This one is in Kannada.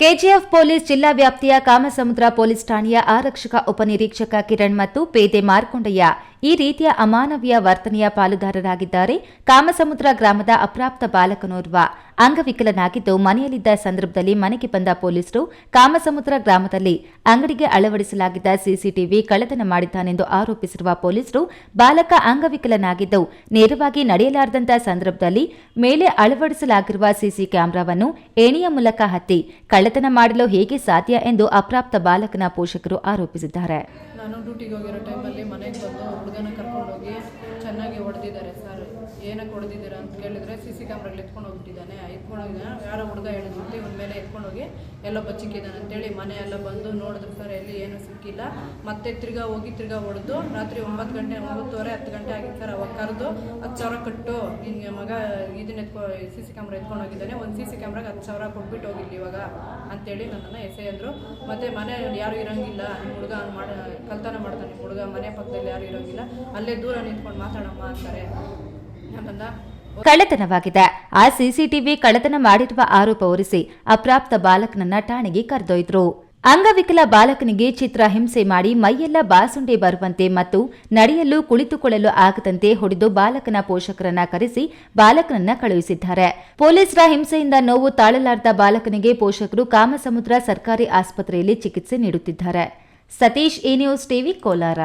ಕೆಜಿಎಫ್ ಪೊಲೀಸ್ ಜಿಲ್ಲಾ ವ್ಯಾಪ್ತಿಯ ಕಾಮಸಮುದ್ರ ಪೊಲೀಸ್ ಠಾಣೆಯ ಆರಕ್ಷಕ ಉಪನಿರೀಕ್ಷಕ ಕಿರಣ್ ಮತ್ತು ಪೇದೆ ಮಾರ್ಕೊಂಡಯ್ಯ ಈ ರೀತಿಯ ಅಮಾನವೀಯ ವರ್ತನೆಯ ಪಾಲುದಾರರಾಗಿದ್ದಾರೆ. ಕಾಮಸಮುದ್ರ ಗ್ರಾಮದ ಅಪ್ರಾಪ್ತ ಬಾಲಕನೋರ್ವ ಅಂಗವಿಕಲನಾಗಿದ್ದು ಮನೆಯಲ್ಲಿದ್ದ ಸಂದರ್ಭದಲ್ಲಿ ಮನೆಗೆ ಬಂದ ಪೊಲೀಸರು ಕಾಮಸಮುದ್ರ ಗ್ರಾಮದಲ್ಲಿ ಅಂಗಡಿಗೆ ಅಳವಡಿಸಲಾಗಿದ್ದ ಸಿಸಿಟಿವಿ ಕಳ್ಳತನ ಮಾಡಿದ್ದಾನೆಂದು ಆರೋಪಿಸಿರುವ ಪೊಲೀಸರು ಬಾಲಕ ಅಂಗವಿಕಲನಾಗಿದ್ದು ನೇರವಾಗಿ ನಡೆಯಲಾರದಂತಹ ಸಂದರ್ಭದಲ್ಲಿ ಮೇಲೆ ಅಳವಡಿಸಲಾಗಿರುವ ಸಿಸಿ ಕ್ಯಾಮೆರಾವನ್ನು ಏಣಿಯ ಮೂಲಕ ಹತ್ತಿ ಕಳ್ಳತನ ಮಾಡಲು ಹೇಗೆ ಸಾಧ್ಯ ಎಂದು ಅಪ್ರಾಪ್ತ ಬಾಲಕನ ಪೋಷಕರು ಆರೋಪಿಸಿದ್ದಾರೆ. ನಾನು ಡ್ಯೂಟಿಗೆ ಹೋಗಿರೋ ಟೈಮಲ್ಲಿ ಮನೆಗೆ ಬಂದು ಹುಡುಗನ ಕರ್ಕೊಂಡೋಗಿ ಚೆನ್ನಾಗಿ ಹೊಡೆದಿದ್ದಾರೆ ಸರ್. ಏನಕ್ಕೆ ಹೊಡೆದಿದ್ದೀರಾ ಅಂತ ಕೇಳಿದರೆ ಸಿ ಸಿ ಕ್ಯಾಮ್ರಲ್ಲಿ ಎತ್ಕೊಂಡು ಹೋಗ್ಬಿಟ್ಟಿದ್ದಾನೆ. ಎತ್ಕೊಂಡು ಹೋಗಿದ್ದಾನೆ ಯಾರೋ ಹುಡುಗ ಹೇಳಿದ್ಬಿಟ್ಟು ಇವನ ಮೇಲೆ ಎತ್ಕೊಂಡು ಹೋಗಿ ಎಲ್ಲೋ ಬಚ್ಚಿಕ್ಕಿದ್ದಾನೆ ಅಂತೇಳಿ ಮನೆ ಎಲ್ಲ ಬಂದು ನೋಡಿದ್ರು ಸರ್. ಎಲ್ಲಿ ಏನೂ ಸಿಕ್ಕಿಲ್ಲ. ಮತ್ತೆ ತಿರ್ಗಾ ಹೋಗಿ ತಿರ್ಗಾ ಹೊಡೆದು ರಾತ್ರಿ ಒಂಬತ್ತು ಗಂಟೆ, ಒಂಬತ್ತುವರೆ, ಹತ್ತು ಗಂಟೆ ಆಗಿತ್ತು ಸರ್. ಅವಾಗ ಕರೆದು ಹತ್ತು ಸಾವಿರ ಕಟ್ಟು. ನಿನ್ನ ಮಗ ಇದನ್ನ ಎತ್ಕೊ ಸಿ ಸಿ ಕ್ಯಾಮ್ರಾ ಎತ್ಕೊಂಡು ಹೋಗಿದ್ದಾನೆ ಒಂದು ಸಿ ಸಿ ಕ್ಯಾಮ್ರಾಗೆ ಹತ್ತು ಸಾವಿರ ಕೊಟ್ಬಿಟ್ಟು ಹೋಗಿಲ್ಲ ಇವಾಗ. ಅಂತೇಳಿ ನನ್ನನ್ನು ಎಸೆ ಅಂದರು. ಮತ್ತು ಮನೆ ಯಾರು ಇರೋಂಗಿಲ್ಲ ನಿಮ್ಮ ಹುಡುಗ ಹಂಗೆ ಮಾಡ, ಕಲ್ತನ ಮಾಡ್ತಾನೆ ನಿಮ್ಮ ಹುಡುಗ ಮನೆ ಪಕ್ಕದಲ್ಲಿ ಯಾರು ಇರೋಂಗಿಲ್ಲ, ಅಲ್ಲೇ ದೂರ ನಿಂತ್ಕೊಂಡು ಮಾತಾಡಮ್ಮ ಅಂತಾರೆ. ನನ್ನನ್ನು ಕಳ್ಳತನವಾಗಿದೆ. ಆ ಸಿಸಿಟಿವಿ ಕಳ್ಳತನ ಮಾಡಿರುವ ಆರೋಪ ಹೊರಿಸಿ ಅಪ್ರಾಪ್ತ ಬಾಲಕನನ್ನ ಠಾಣೆಗೆ ಕರೆದೊಯ್ದರು. ಅಂಗವಿಕಲ ಬಾಲಕನಿಗೆ ಚಿತ್ರ ಹಿಂಸೆ ಮಾಡಿ ಮೈಯೆಲ್ಲ ಬಾಸುಂಡೆ ಬರುವಂತೆ ಮತ್ತು ನಡೆಯಲು ಕುಳಿತುಕೊಳ್ಳಲು ಆಗದಂತೆ ಹೊಡೆದು ಬಾಲಕನ ಪೋಷಕರನ್ನ ಕರೆಸಿ ಬಾಲಕನನ್ನ ಕಳುಹಿಸಿದ್ದಾರೆ. ಪೊಲೀಸರ ಹಿಂಸೆಯಿಂದ ನೋವು ತಾಳಲಾರದ ಬಾಲಕನಿಗೆ ಪೋಷಕರು ಕಾಮಸಮುದ್ರ ಸರ್ಕಾರಿ ಆಸ್ಪತ್ರೆಯಲ್ಲಿ ಚಿಕಿತ್ಸೆ ನೀಡುತ್ತಿದ್ದಾರೆ. Satish A news TV Kolar.